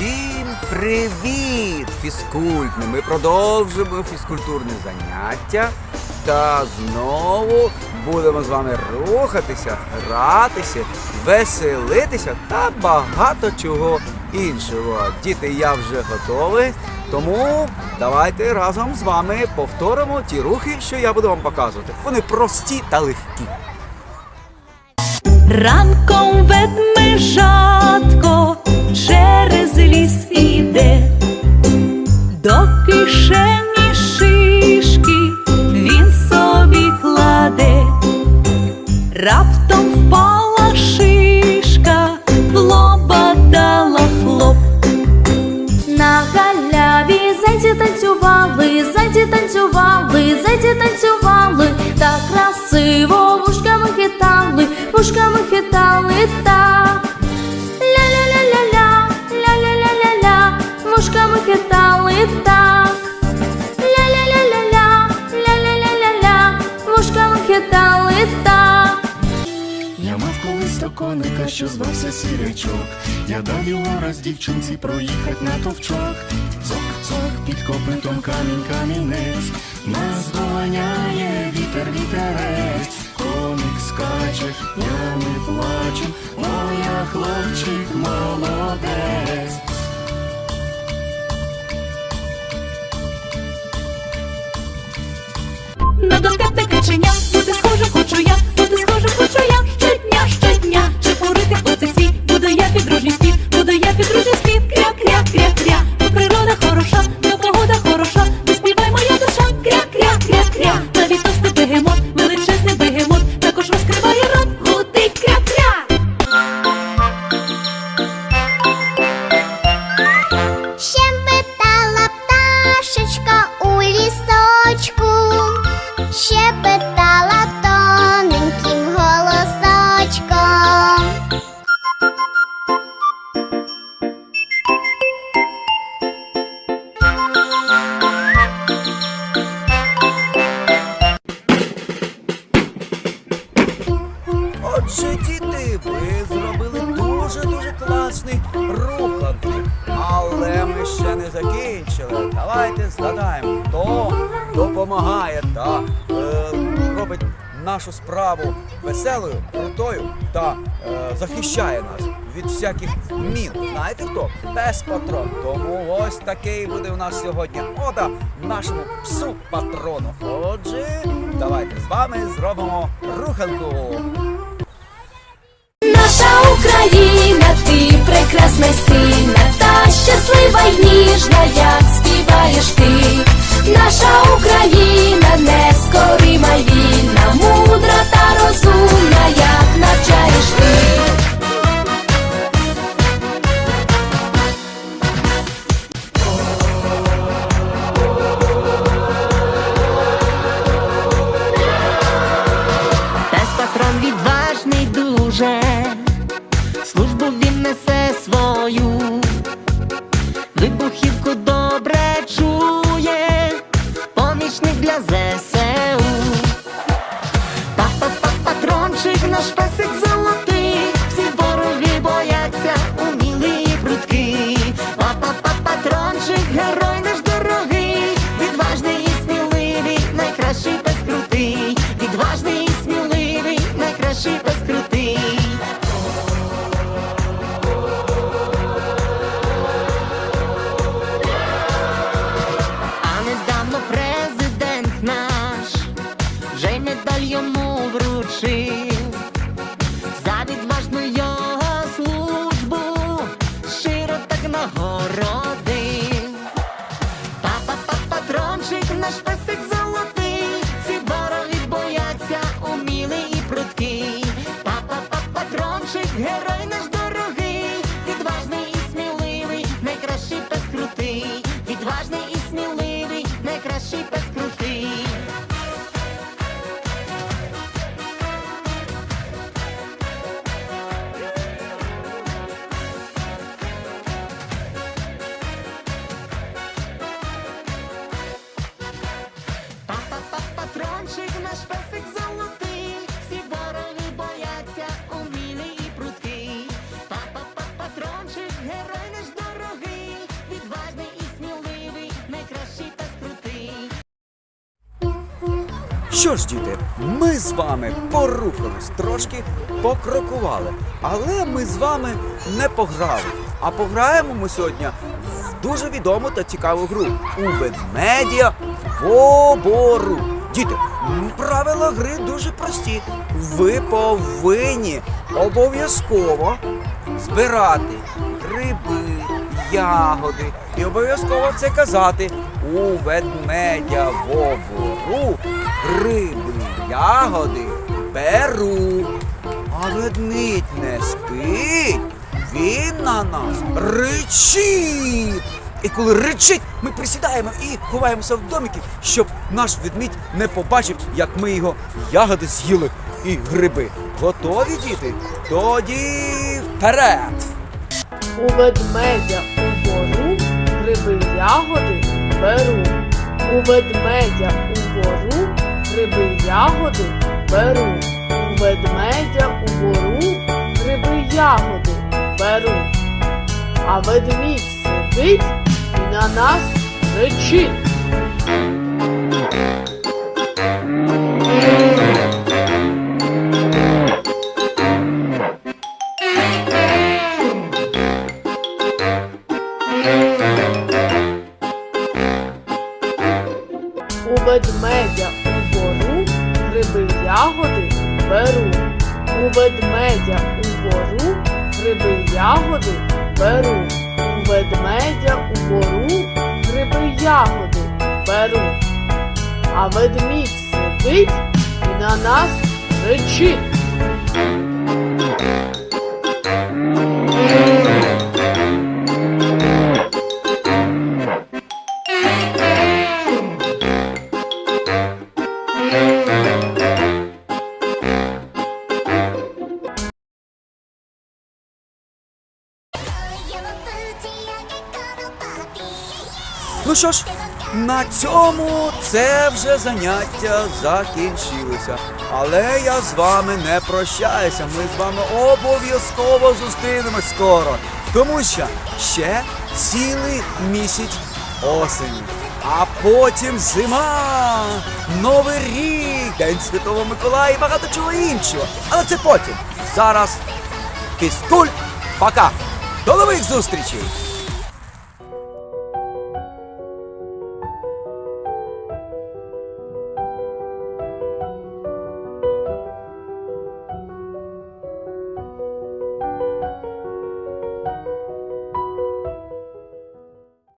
Усім привіт! Фізкультне! Ми продовжимо фізкультурне заняття. Та знову будемо з вами рухатися, гратися, веселитися та багато чого іншого. Діти, я вже готовий. Тому давайте разом з вами повторимо ті рухи, що я буду вам показувати. Вони прості та легкі. Ранком ведмежатко звався сірячок. Я дав його раз дівчинці проїхать на товчок. Цок-цок під копитом камінь камінець. Нас доганяє вітер вітерець. Коник скаче, я не плачу, моя хлопчик молодець. На доскати каченя, класний руханки. Але ми ще не закінчили. Давайте згадаємо, хто допомагає та е, робить нашу справу веселою, крутою та е, захищає нас від всяких мін. Знаєте хто? Пес патрон. Тому ось такий буде у нас сьогодні ода нашому псу патрону. Отже, давайте з вами зробимо руханку. Наша Україна, ти Що ж, діти, ми з вами порухались, трошки покрокували, але ми з вами не пограли. А пограємо ми сьогодні в дуже відому та цікаву гру у ведмедя в обору. Діти, правила гри дуже прості. Ви повинні обов'язково збирати гриби, ягоди і обов'язково це казати у ведмедя в обору. Гриби, ягоди беру. А ведмідь не спить, він на нас ричить. І коли ричить, ми присідаємо і ховаємося в домики, щоб наш ведмідь не побачив, як ми його ягоди з'їли і гриби. Готові діти? Тоді вперед! У ведмедя У ведмедя у бору гриби ягоди беру. У ведмедя у бору гриби ягоди беру. А ведмідь сидить і на нас речить. Ведмедя у бору гриби ягоди беру. У ведмедя у бору гриби ягоди беру. У ведмедя у бору гриби ягоди беру. А ведмідь сидить і на нас речить. Ну що ж, на цьому це вже заняття закінчилося. Але я з вами не прощаюся. Ми з вами обов'язково зустрінемось скоро. Тому що ще цілий місяць осені. А потім зима, Новий рік, День Святого Миколая і багато чого іншого. Але це потім. Зараз фізкульт. Пока. До нових зустрічей!